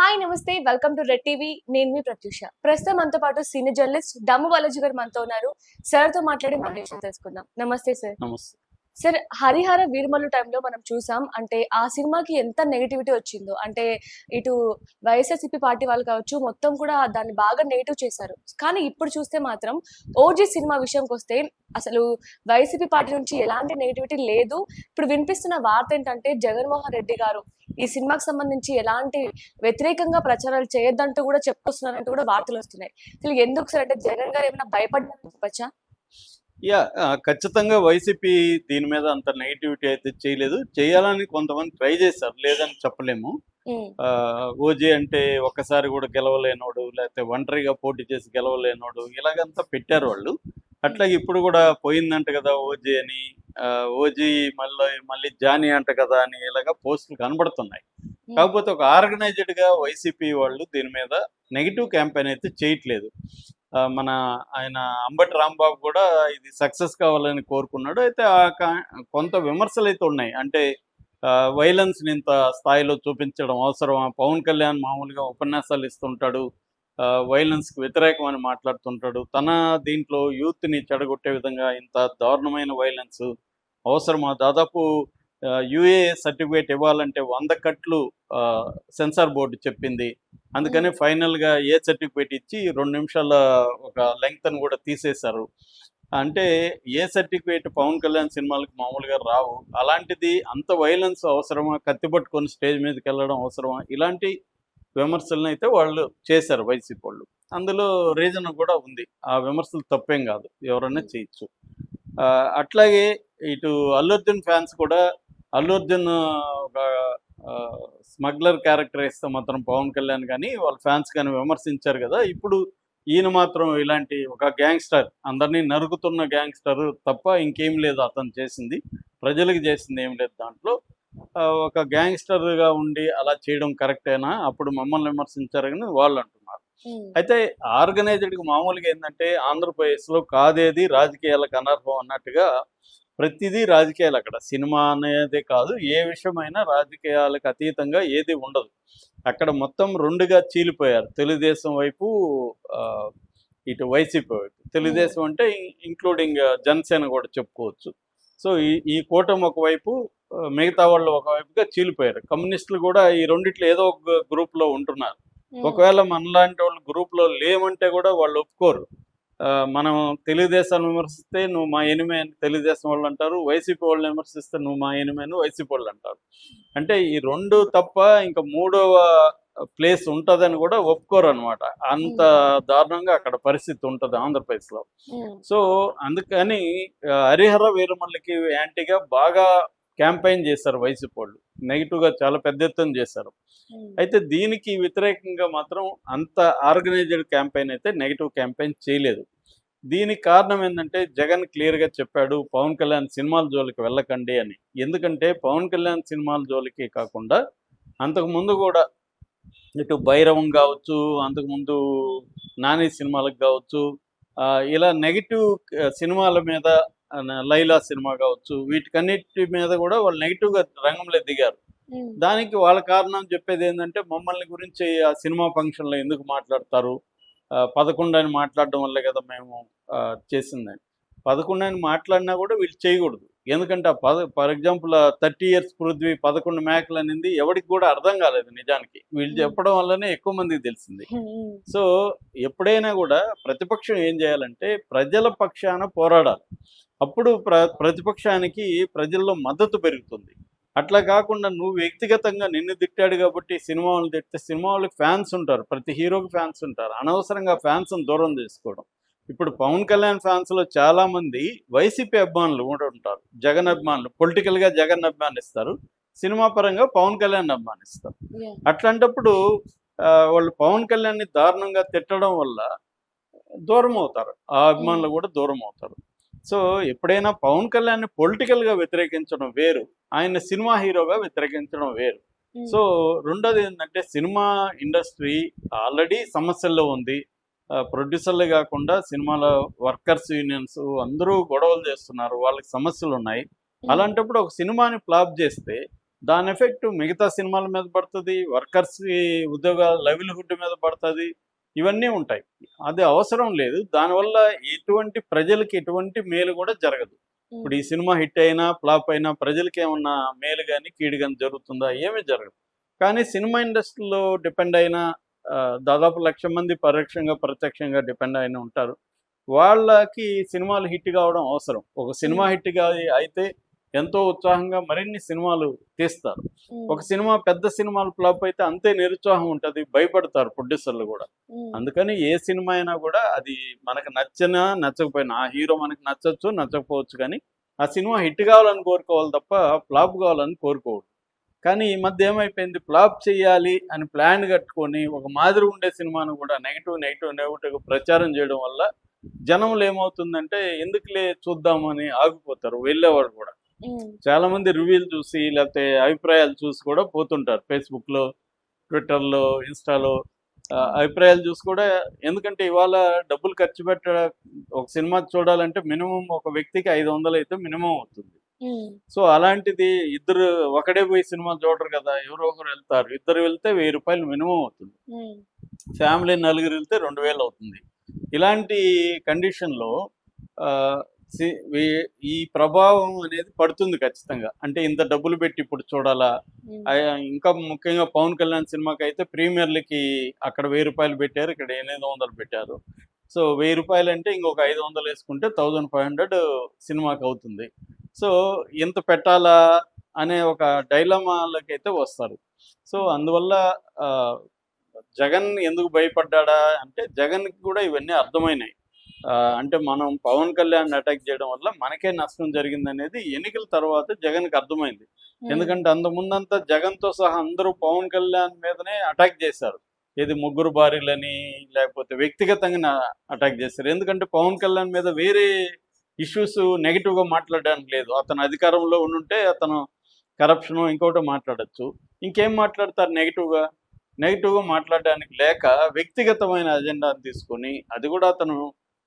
Hi నమస్తే. Welcome to Red TV. నేను మీ ప్రత్యూష. ప్రస్తుతం మనతో పాటు సీనియర్ జర్నలిస్ట్ డమ్ము బాలాజీ గారు మనతో ఉన్నారు. సార్తో మాట్లాడి మన విషయం తెలుసుకుందాం. నమస్తే సార్. నమస్తే. సార్ హరిహర వీరమల్లు టైంలో మనం చూసాం. అంటే ఆ సినిమాకి ఎంత నెగిటివిటీ వచ్చిందో. అంటే ఇటు వైఎస్ఆర్సీపీ పార్టీ వాళ్ళు కావచ్చు మొత్తం కూడా దాన్ని బాగా నెగిటివ్ చేశారు. కానీ ఇప్పుడు చూస్తే మాత్రం ఓజీ సినిమా విషయంకి వస్తే అసలు వైసీపీ పార్టీ నుంచి ఎలాంటి నెగిటివిటీ లేదు. ఇప్పుడు వినిపిస్తున్న వార్త ఏంటంటే జగన్మోహన్ రెడ్డి గారు ఈ సినిమాకి సంబంధించి ఎలాంటి వ్యతిరేకంగా ప్రచారాలు చేయొద్దంటూ కూడా చెప్పుకొస్తున్నారంటూ కూడా వార్తలు వస్తున్నాయి. అసలు ఎందుకు సార్? అంటే జగన్ గారు ఏమైనా భయపడ్డారు? చెప్పచ్చా? యా ఖచ్చితంగా వైసీపీ దీని మీద అంత నెగిటివిటీ అయితే చేయలేదు. చేయాలని కొంతమంది ట్రై చేశారు లేదని చెప్పలేము. ఆ, ఓజీ అంటే ఒక్కసారి కూడా గెలవలేనోడు లేకపోతే ఒంటరిగా పోటీ చేసి గెలవలేనోడు ఇలాగంతా పెట్టారు వాళ్ళు. అట్లాగే ఇప్పుడు కూడా పోయిందంట కదా ఓజీ అని ఆ, ఓజీ మళ్ళీ మళ్ళీ జానీ అంట కదా అని ఇలాగా పోస్టులు కనబడుతున్నాయి. కాకపోతే ఒక ఆర్గనైజ్డ్గా వైసీపీ వాళ్ళు దీని మీద నెగిటివ్ క్యాంపెయిన్ అయితే చేయట్లేదు. మన ఆయన అంబటి రాంబాబు కూడా ఇది సక్సెస్ కావాలని కోరుకున్నాడు. అయితే ఆ కా- కొంత విమర్శలు అయితే ఉన్నాయి. అంటే వైలెన్స్ని ఇంత స్థాయిలో చూపించడం అవసరమా పవన్ కళ్యాణ్ మామూలుగా ఉపన్యాసాలు ఇస్తుంటాడు. వైలెన్స్కి వ్యతిరేకం అని మాట్లాడుతుంటాడు. తన దీంట్లో యూత్ని చెడగొట్టే విధంగా ఇంత దారుణమైన వైలెన్స్ అవసరమా? దాదాపు యుఏ సర్టిఫికేట్ ఇవ్వాలంటే వంద కట్లు సెన్సార్ బోర్డు చెప్పింది. అందుకని ఫైనల్గా ఏ సర్టిఫికేట్ ఇచ్చి రెండు నిమిషాల ఒక లెంగ్త్ అని కూడా తీసేశారు. అంటే ఏ సర్టిఫికేట్ పవన్ కళ్యాణ్ సినిమాలకు మామూలుగా రావు. అలాంటిది అంత వైలెన్స్ అవసరమా? కత్తి పట్టుకొని స్టేజ్ మీదకి వెళ్ళడం అవసరమా? ఇలాంటి విమర్శలను అయితే వాళ్ళు చేశారు వైసీపీ వాళ్ళు. అందులో రీజన్ కూడా ఉంది. ఆ విమర్శలు తప్పేం కాదు. ఎవరైనా చేయొచ్చు. అట్లాగే ఇటు అల్లు అర్జున్ ఫ్యాన్స్ కూడా అల్లు అర్జున్ ఒక స్మగ్లర్ క్యారెక్టర్ ఇస్తే మాత్రం పవన్ కళ్యాణ్ కానీ వాళ్ళ ఫ్యాన్స్ కానీ విమర్శించారు కదా. ఇప్పుడు ఈయన మాత్రం ఇలాంటి ఒక గ్యాంగ్స్టర్ అందరినీ నరుకుతున్న గ్యాంగ్స్టర్ తప్ప ఇంకేం లేదు అతను చేసింది. ప్రజలకు చేసింది ఏం లేదు దాంట్లో. ఒక గ్యాంగ్స్టర్గా ఉండి అలా చేయడం కరెక్టేనా అప్పుడు మమ్మల్ని విమర్శించారు కానీ వాళ్ళు అంటున్నారు. అయితే ఆర్గనైజ్డ్కి మామూలుగా ఏంటంటే ఆంధ్రప్రదేశ్లో కాదేది రాజకీయాలకు అనర్హం అన్నట్టుగా ప్రతిదీ రాజకీయాలు అక్కడ. సినిమా అనేది కాదు ఏ విషయమైనా రాజకీయాలకు అతీతంగా ఏది ఉండదు. అక్కడ మొత్తం రెండుగా చీలిపోయారు. తెలుగుదేశం వైపు ఇటు వైసీపీ వైపు. తెలుగుదేశం అంటే ఇంక్లూడింగ్ జనసేన కూడా చెప్పుకోవచ్చు. సో ఈ ఈ కూటమి ఒకవైపు మిగతా వాళ్ళు ఒకవైపుగా చీలిపోయారు. కమ్యూనిస్టులు కూడా ఈ రెండిట్లో ఏదో ఒక గ్రూప్లో ఉంటున్నారు. ఒకవేళ మనలాంటి వాళ్ళు గ్రూప్లో లేమంటే కూడా వాళ్ళు ఒప్పుకోరు. మనం తెలుగుదేశాన్ని విమర్శిస్తే నువ్వు మా ఎనిమే అని తెలుగుదేశం వాళ్ళు అంటారు వైసీపీ వాళ్ళని విమర్శిస్తే నువ్వు మా ఎనిమే అని వైసీపీ వాళ్ళు అంటారు. అంటే ఈ రెండు తప్ప ఇంకా మూడవ ప్లేస్ ఉంటుందని కూడా ఒప్పుకోరు అనమాట అంత దారుణంగా అక్కడ పరిస్థితి ఉంటుంది ఆంధ్రప్రదేశ్లో. సో అందుకని హరిహర వీరమల్లికి యాంటీగా బాగా క్యాంపెయిన్ చేశారు వైసీపీ వాళ్ళు. నెగిటివ్గా చాలా పెద్ద ఎత్తున చేశారు. అయితే దీనికి వ్యతిరేకంగా మాత్రం అంత ఆర్గనైజ్డ్ క్యాంపెయిన్ అయితే నెగిటివ్ క్యాంపెయిన్ చేయలేదు. దీనికి కారణం ఏంటంటే జగన్ క్లియర్గా చెప్పాడు పవన్ కళ్యాణ్ సినిమాల జోలికి వెళ్ళకండి అని. ఎందుకంటే పవన్ కళ్యాణ్ సినిమాల జోలికి కాకుండా అంతకుముందు కూడా ఇటు భైరవం కావచ్చు అంతకుముందు నాని సినిమాలకు కావచ్చు ఇలా నెగిటివ్ సినిమాల మీద లైలా సినిమా కావచ్చు వీటికన్నిటి మీద కూడా వాళ్ళు నెగిటివ్గా రంగంలో దిగారు. దానికి వాళ్ళ కారణం చెప్పేది ఏంటంటే మమ్మల్ని గురించి ఆ సినిమా ఫంక్షన్లో ఎందుకు మాట్లాడతారు? పదకొండు అని మాట్లాడడం వల్లే కదా మేము చేసిందని పదకొండు అని మాట్లాడినా కూడా వీళ్ళు చేయకూడదు. ఎందుకంటే ఆ పద for example thirty years Prithvi పదకొండు మేకలు అనేది ఎవరికి కూడా అర్థం కాలేదు నిజానికి. వీళ్ళు. చెప్పడం వల్లనే ఎక్కువ మందికి తెలిసింది. సో ఎప్పుడైనా కూడా ప్రతిపక్షం ఏం చేయాలంటే ప్రజల పక్షాన పోరాడాలి. అప్పుడు ప్ర ప్రతిపక్షానికి ప్రజల్లో మద్దతు పెరుగుతుంది. అట్లా కాకుండా నువ్వు వ్యక్తిగతంగా నిన్ను తిట్టాడు కాబట్టి సినిమా వాళ్ళు తిడితే సినిమా వాళ్ళకి ఫ్యాన్స్ ఉంటారు. ప్రతి హీరోకి ఫ్యాన్స్ ఉంటారు. అనవసరంగా ఫ్యాన్స్ దూరం చేసుకోవడం. ఇప్పుడు పవన్ కళ్యాణ్ ఫ్యాన్స్లో చాలా మంది వైసీపీ అభిమానులు కూడా ఉంటారు. జగన్ అభిమానులు. పొలిటికల్గా జగన్ అభిమానిస్తారు. సినిమా పరంగా పవన్ కళ్యాణ్ అభిమానిస్తారు. అట్లాంటప్పుడు వాళ్ళు పవన్ కళ్యాణ్ని దారుణంగా తిట్టడం వల్ల దూరం అవుతారు. ఆ అభిమానులు కూడా దూరం అవుతారు. సో ఎప్పుడైనా పవన్ కళ్యాణ్ని పొలిటికల్గా వ్యతిరేకించడం వేరు. ఆయన సినిమా హీరోగా వ్యతిరేకించడం వేరు. సో రెండోది ఏంటంటే సినిమా ఇండస్ట్రీ ఆల్రెడీ సమస్యల్లో ఉంది. ప్రొడ్యూసర్లే కాకుండా సినిమాల వర్కర్స్ యూనియన్స్ అందరూ గొడవలు చేస్తున్నారు. వాళ్ళకి సమస్యలు ఉన్నాయి. అలాంటప్పుడు ఒక సినిమాని ఫ్లాప్ చేస్తే దాని ఎఫెక్ట్ మిగతా సినిమాల మీద పడుతుంది. వర్కర్స్కి ఉద్యోగ లైవ్లీహుడ్ మీద పడుతుంది. ఇవన్నీ ఉంటాయి. అది అవసరం లేదు. దానివల్ల ఎటువంటి ప్రజలకి ఎటువంటి మేలు కూడా జరగదు. ఇప్పుడు ఈ సినిమా హిట్ అయినా ఫ్లాప్ అయినా ప్రజలకి ఏమన్నా మేలు కానీ కీడు కానీ జరుగుతుందా? ఏమీ జరగదు. కానీ సినిమా ఇండస్ట్రీలో డిపెండ్ అయిన దాదాపు లక్ష మంది పరోక్షంగా ప్రత్యక్షంగా డిపెండ్ అయిన ఉంటారు. వాళ్ళకి సినిమాలు హిట్ కావడం అవసరం. ఒక సినిమా హిట్ అయితే ఎంతో ఉత్సాహంగా మరిన్ని సినిమాలు తీస్తారు. ఒక సినిమా పెద్ద సినిమాలు ఫ్లాప్ అయితే అంతే నిరుత్సాహం ఉంటుంది భయపడతారు ప్రొడ్యూసర్లు కూడా. అందుకని ఏ సినిమా అయినా కూడా అది మనకు నచ్చినా నచ్చకపోయినా ఆ హీరో మనకు నచ్చచ్చు నచ్చకపోవచ్చు కానీ ఆ సినిమా హిట్ కావాలని కోరుకోవాలి తప్ప ఫ్లాప్ కావాలని కోరుకోవద్దు. కానీ ఈ మధ్య ఏమైపోయింది? ఫ్లాప్ చేయాలి అని ప్లాన్ కట్టుకొని ఒక మాదిరి ఉండే సినిమాను కూడా నెగిటివ్ నెగిటివ్ నెగిటివ్ ప్రచారం చేయడం వల్ల జనంలో ఏమవుతుందంటే ఎందుకులే చూద్దామని ఆగిపోతారు వెళ్ళేవాడు కూడా. చాలా మంది రివ్యూలు చూసి లేకపోతే అభిప్రాయాలు చూసి కూడా పోతుంటారు. ఫేస్బుక్లో ట్విట్టర్లో ఇన్స్టాలో ఆ, అభిప్రాయాలు చూసి కూడా ఎందుకంటే ఇవాళ డబ్బులు ఖర్చు పెట్ట ఒక సినిమా చూడాలంటే మినిమం ఒక వ్యక్తికి ఐదు వందలు అయితే మినిమం అవుతుంది. సో అలాంటిది ఇద్దరు ఒకడే పోయి సినిమా చూడరు కదా ఎవరో ఒకరు వెళ్తారు. ఇద్దరు వెళ్తే వెయ్యి రూపాయలు మినిమం అవుతుంది. ఫ్యామిలీ నలుగురు వెళ్తే రెండు వేలు అవుతుంది. ఇలాంటి కండిషన్లో ఈ ప్రభావం అనేది పడుతుంది ఖచ్చితంగా. అంటే ఇంత డబ్బులు పెట్టి ఇప్పుడు చూడాలా? ఇంకా ముఖ్యంగా పవన్ కళ్యాణ్ సినిమాకి అయితే ప్రీమియర్లకి అక్కడ వెయ్యి రూపాయలు పెట్టారు ఇక్కడ ఎనిమిది వందలు పెట్టారు. సో వెయ్యి రూపాయలు అంటే ఇంకొక ఐదు వందలు వేసుకుంటే థౌజండ్ ఫైవ్ హండ్రెడ్ సినిమాకి అవుతుంది. సో ఇంత పెట్టాలా అనే ఒక డైలమాలకి అయితే వస్తారు. సో అందువల్ల జగన్ ఎందుకు భయపడ్డా అంటే జగన్కి కూడా ఇవన్నీ అర్థమైనాయి. అంటే మనం పవన్ కళ్యాణ్ అటాక్ చేయడం వల్ల మనకే నష్టం జరిగిందనేది ఎన్నికల తర్వాత జగన్కి అర్థమైంది. ఎందుకంటే అంత ముందంతా జగన్తో సహా అందరూ పవన్ కళ్యాణ్ మీదనే అటాక్ చేశారు. ఏది ముగ్గురు భార్యలని లేకపోతే వ్యక్తిగతంగా అటాక్ చేశారు. ఎందుకంటే పవన్ కళ్యాణ్ మీద వేరే ఇష్యూస్ నెగిటివ్గా మాట్లాడడానికి లేదు. అతను అధికారంలో ఉండుంటే అతను కరప్షన్ ఇంకోటి మాట్లాడచ్చు. ఇంకేం మాట్లాడతారు నెగిటివ్గా నెగిటివ్గా మాట్లాడడానికి లేక వ్యక్తిగతమైన అజెండాని తీసుకొని అది కూడా అతను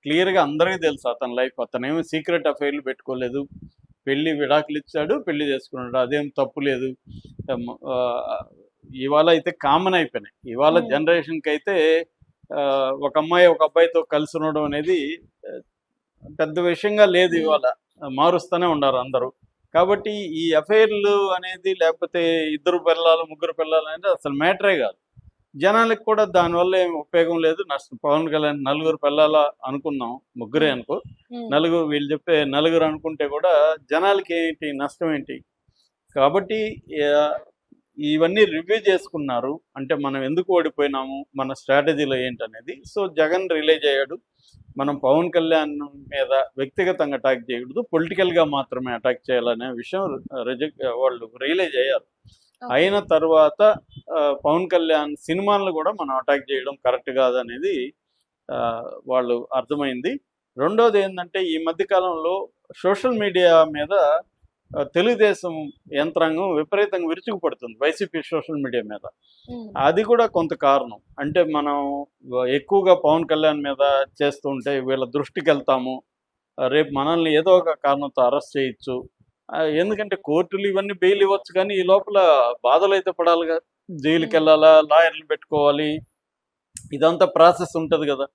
క్లియర్గా అందరికీ తెలుసు అతని లైఫ్. అతను ఏమి సీక్రెట్ అఫైర్లు పెట్టుకోలేదు. పెళ్ళి విడాకులు ఇచ్చాడు పెళ్ళి చేసుకున్నాడు. అదేం తప్పు లేదు. ఇవాళ అయితే కామన్ అయిపోయినాయి. ఇవాళ. జనరేషన్కి అయితే ఒక అమ్మాయి ఒక అబ్బాయితో కలిసి ఉండడం అనేది పెద్ద విషయంగా లేదు ఇవాళ. మారుస్తూనే ఉన్నారు అందరూ. కాబట్టి ఈ అఫైర్లు అనేది లేకపోతే ఇద్దరు పిల్లలు ముగ్గురు పిల్లలు అనేది అసలు మ్యాటరే కాదు. జనాలకు కూడా దానివల్ల ఏం ఉపయోగం లేదు. నష్టం పవన్ కళ్యాణ్ నలుగురు పిల్లల అనుకున్నాం ముగ్గురే అనుకో. నలుగురు వీళ్ళు చెప్పే నలుగురు అనుకుంటే కూడా జనాలకి ఏంటి నష్టం ఏంటి? కాబట్టి ఇవన్నీ రివ్యూ చేసుకున్నారు. అంటే మనం ఎందుకు ఓడిపోయినాము మన స్ట్రాటజీలో ఏంటనేది. సో జగన్ రిలీజ్ అయ్యాడు. మనం పవన్ కళ్యాణ్ మీద వ్యక్తిగతంగా అటాక్ చేయకూడదు పొలిటికల్గా మాత్రమే అటాక్ చేయాలనే విషయం రిజెక్ట్ వాళ్ళు రియలైజ్ అయ్యారు. అయిన తర్వాత పవన్ కళ్యాణ్ సినిమాలను కూడా మనం అటాక్ చేయడం కరెక్ట్ కాదనేది వాళ్ళు అర్థమైంది. రెండోది ఏంటంటే ఈ మధ్య కాలంలో సోషల్ మీడియా మీద తెలుగుదేశం యంత్రాంగం విపరీతంగా విరుచుకుపడుతుంది వైసీపీ సోషల్ మీడియా మీద. అది కూడా కొంత కారణం. అంటే మనం ఎక్కువగా పవన్ కళ్యాణ్ మీద చేస్తుంటే వీళ్ళ దృష్టికి వెళ్తాము రేపు మనల్ని ఏదో ఒక కారణంతో అరెస్ట్ చేయొచ్చు ఎందుకంటే కోర్టులు ఇవన్నీ బెయిల్ ఇవ్వచ్చు కానీ ఈ లోపల బాధలు అయితే పడాలిగా జైలుకి వెళ్ళాలా లాయర్లు పెట్టుకోవాలి. ఇదంతా ప్రాసెస్ ఉంటుంది కదా.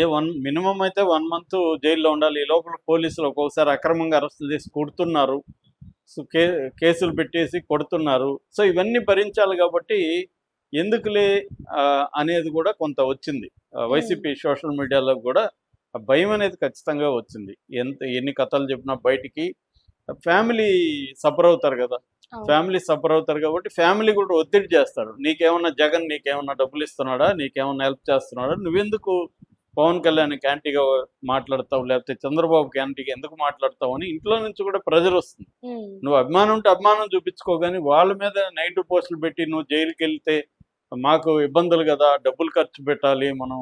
ఏ వన్ మినిమం అయితే వన్ మంత్ జైల్లో ఉండాలి. ఈ లోపల పోలీసులు ఒక్కొక్కసారి అక్రమంగా అరెస్ట్ చేసి కొడుతున్నారు. సో కే కేసులు పెట్టేసి కొడుతున్నారు. సో ఇవన్నీ భరించాలి కాబట్టి ఎందుకులే అనేది కూడా కొంత వచ్చింది. వైసీపీ సోషల్ మీడియాలో కూడా భయం అనేది ఖచ్చితంగా వచ్చింది. ఎంత ఎన్ని కథలు చెప్పినా బయటికి ఫ్యామిలీ సఫర్ అవుతారు కదా. ఫ్యామిలీ సఫర్ అవుతారు కాబట్టి ఫ్యామిలీ కూడా ఒత్తిడి చేస్తారు. నీకేమన్నా జగన్ నీకేమన్నా డబ్బులు ఇస్తున్నాడా? నీకేమన్నా హెల్ప్ చేస్తున్నాడా? నువ్వెందుకు పవన్ కళ్యాణ్ యాంటీగా మాట్లాడతావు? లేకపోతే చంద్రబాబు యాంటీగా ఎందుకు మాట్లాడతావు అని ఇంట్లో నుంచి కూడా ప్రెజర్ వస్తుంది. నువ్వు అభిమానం ఉంటే అభిమానం చూపించుకో కానీ వాళ్ళ మీద నెగిటివ్ పోస్టులు పెట్టి నువ్వు జైలుకి వెళ్తే మాకు ఇబ్బందులు కదా. డబ్బులు ఖర్చు పెట్టాలి మనం.